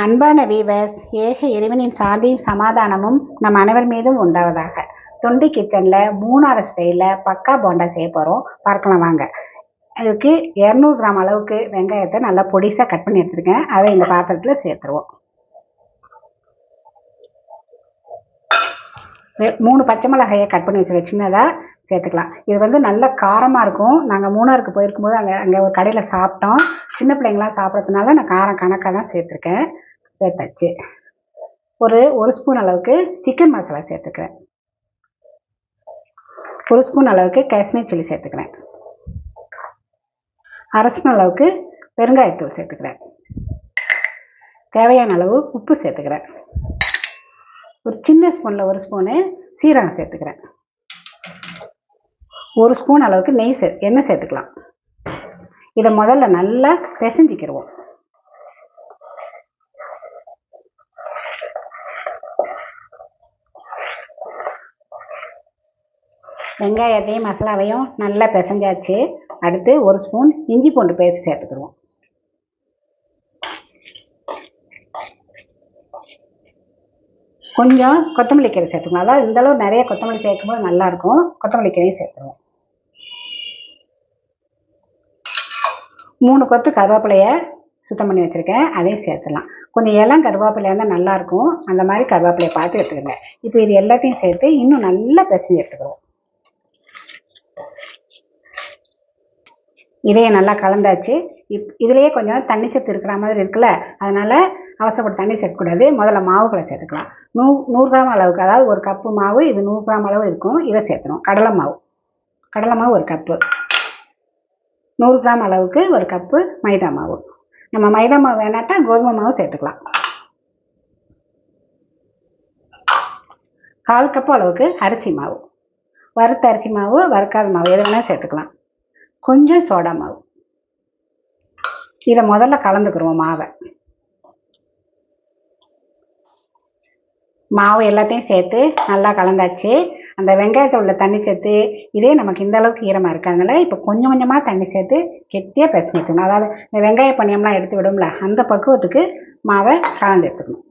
அன்பான வீவர்ஸ் ஏக இறைவனின் சாந்தியும் சமாதானமும் நம் அனைவர் மீதும் உண்டாவதாக. தொண்டி கிச்சனில் மூணாறு ஸ்டைலில் பக்கா போண்டா செய்ய போகிறோம் பார்க்கலாம் வாங்க. அதுக்கு இரநூறு கிராம் அளவுக்கு வெங்காயத்தை நல்லா பொடிசாக கட் பண்ணி எடுத்துருக்கேன். அதை இந்த பாத்திரத்தில் சேர்த்துருவோம். மூணு பச்சை மிளகாயை கட் பண்ணி வச்சுருக்கேன் சின்னதாக சேர்த்துக்கலாம். இது வந்து நல்ல காரமாக இருக்கும். நாங்கள் மூணாருக்கு போயிருக்கும்போது அங்கே அங்கே ஒரு கடையில் சாப்பிட்டோம். சின்ன பிள்ளைங்களாம் சாப்பிட்றதுனால நான் காரம் கணக்காக தான் சேர்த்துருக்கேன். சேர்த்தாச்சு. ஒரு ஒரு ஸ்பூன் அளவுக்கு சிக்கன் மசாலா சேர்த்துக்கிறேன். ஒரு ஸ்பூன் அளவுக்கு காஷ்மீர் சில்லி சேர்த்துக்கிறேன். அரை ஸ்பூன் அளவுக்கு பெருங்காயத்தூள் சேர்த்துக்கிறேன். தேவையான அளவு உப்பு சேர்த்துக்கிறேன். சின்ன ஸ்பூனில் ஒரு ஸ்பூனு சீரகம் சேர்த்துக்கிறேன். ஒரு ஸ்பூன் அளவுக்கு நெய் சே எண்ணெய் சேர்த்துக்கலாம். இதை முதல்ல நல்லா பிசைஞ்சிக்கிடுவோம் வெங்காயத்தையும் மசாலாவையும் நல்லா பிசைஞ்சாச்சு. அடுத்து ஒரு ஸ்பூன் இஞ்சி பூண்டு பேஸ்ட் சேர்த்துக்கிடுவோம் கொஞ்சம் கொத்தமல்லி கீரை சேர்த்துக்கணும். அதாவது இந்தளவு நிறைய கொத்தமல்லி சேர்க்கும்போது நல்லாயிருக்கும். கொத்தமல்லி கீரையும் சேர்த்துருவோம். மூணு கொத்து கருவேப்பிலையை சுத்தம் பண்ணி வச்சுருக்கேன். அதையும் சேர்த்துலாம் கொஞ்சம் இளம் கருவேப்பிலையாக இருந்தால் நல்லாயிருக்கும். அந்த மாதிரி கருவேப்பிலையை பார்த்து எடுத்துக்கோங்க. இப்போ இது எல்லாத்தையும் சேர்த்து இன்னும் நல்லா பிசைஞ்சு எடுத்துக்கிறோம் இதையும் நல்லா கலந்தாச்சு. இப் இதுலேயே கொஞ்சம் தண்ணி சத்து இருக்கிற மாதிரி இருக்குல்ல. அதனால் அவசரப்பட்டு தண்ணி சேர்க்கக்கூடாது. முதல்ல மாவுகளை சேர்த்துக்கலாம். நூ நூறு கிராம் அளவுக்கு அதாவது ஒரு கப்பு மாவு இது நூறு கிராம் அளவு இருக்கும். இதை சேர்த்துணும் கடலை மாவு. கடலை மாவு ஒரு கப்பு. நூறு கிராம் அளவுக்கு ஒரு கப்பு மைதா மாவு. நம்ம மைதா மாவு வேணாட்டா கோதுமை மாவு சேர்த்துக்கலாம். கால் கப்பு அளவுக்கு அரிசி மாவு. வறுத்த அரிசி மாவு வறுக்காத மாவு எது வேணால் சேர்த்துக்கலாம். கொஞ்சம் சோடா மாவு. இதை முதல்ல கலந்துக்கிறோம் மாவை. மாவு எல்லாத்தையும் சேர்த்து நல்லா கலந்தாச்சு. அந்த வெங்காயத்தில் உள்ள தண்ணி சேர்த்து இதே நமக்கு இந்த அளவுக்கு ஈரமாக இருக்கிறதுனால இப்போ கொஞ்சம் கொஞ்சமாக தண்ணி சேர்த்து கெட்டியாக பிசைஞ்சிக்கணும். அதாவது இந்த வெங்காய பணியம்லாம் எடுத்து விடும்ல அந்த பக்குவத்துக்கு மாவை கலந்து எடுத்துக்கணும்.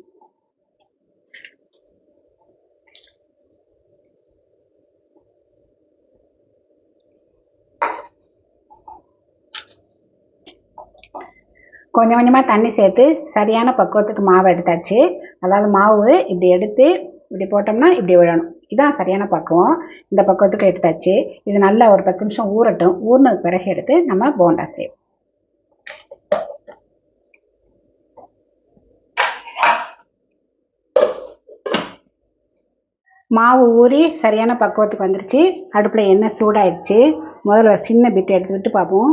கொஞ்சம் கொஞ்சமாக தண்ணி சேர்த்து சரியான பக்குவத்துக்கு மாவு எடுத்தாச்சு. அதாவது மாவு இப்படி எடுத்து இப்படி போட்டோம்னா இப்படி விழணும். இதான் சரியான பக்குவம். இந்த பக்குவத்துக்கு எடுத்தாச்சு. இது நல்லா ஒரு பத்து நிமிஷம் ஊறட்டும். ஊறினதுக்கு பிறகு எடுத்து நம்ம போண்டா செய்வோம் மாவு ஊறி சரியான பக்குவத்துக்கு வந்துருச்சு. அடுப்பில் எண்ணெய் சூடாயிடுச்சு. முதல்ல ஒரு சின்ன பிட்டு எடுத்துக்கிட்டு பார்ப்போம்.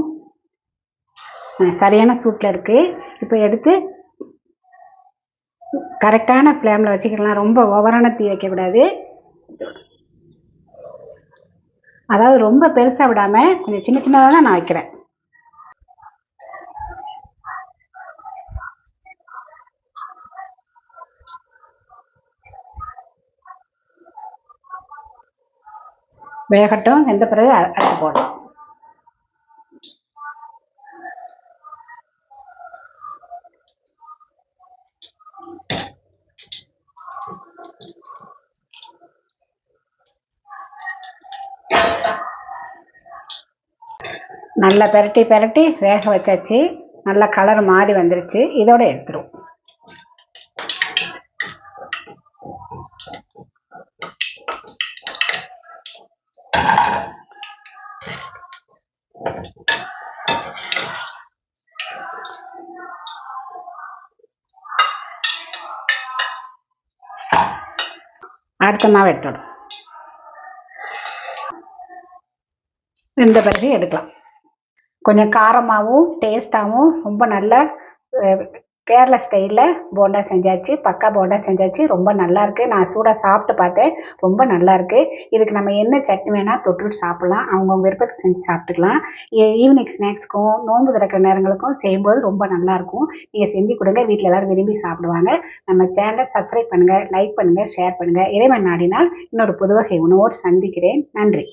சரியான சூட்டில் இருக்குது இப்போ எடுத்து கரெக்டான ஃப்ளேமில் வச்சுக்கலாம். ரொம்ப ஓவரான தீ வைக்கக்கூடாது அதாவது ரொம்ப பெருசாக விடாமல் கொஞ்சம் சின்ன சின்னதாக தான் நான் வைக்கிறேன். வேகட்டும். வெந்த பிறகு அடுத்து போடணும் நல்லா பெரட்டி பெரட்டி வேக வச்சாச்சு. நல்லா கலர் மாறி வந்துருச்சு. இதோட எடுத்துருவோம். அடுத்த மாவு எடுத்துடும் இந்த பிறகு எடுக்கலாம். கொஞ்சம் காரமாகவும் டேஸ்ட்டாகவும் ரொம்ப நல்ல கேரளா ஸ்டைலில் போண்டா செஞ்சாச்சு. பக்கா போண்டா செஞ்சாச்சு. ரொம்ப நல்லாயிருக்கு நான் சூடாக சாப்பிட்டு பார்த்தேன். ரொம்ப நல்லாயிருக்கு இதுக்கு நம்ம என்ன சட்னி வேணால் தொட்டுட்டு சாப்பிட்லாம். அவங்கவுங்க விருப்பத்தை செஞ்சு சாப்பிட்டுக்கலாம். ஈவினிங் ஸ்நாக்ஸ்க்கும் நோன்பு திறக்கிற நேரங்களுக்கும் செய்யும்போது ரொம்ப நல்லாயிருக்கும் நீங்கள் செஞ்சு கொடுங்க. வீட்டில் எல்லோரும் விரும்பி சாப்பிடுவாங்க. நம்ம சேனலை சப்ஸ்கிரைப் பண்ணுங்கள் லைக் பண்ணுங்கள் ஷேர் பண்ணுங்கள் இறைவன் நாடினால் இன்னொரு புதுவகை உணவோடு சந்திக்கிறேன். நன்றி.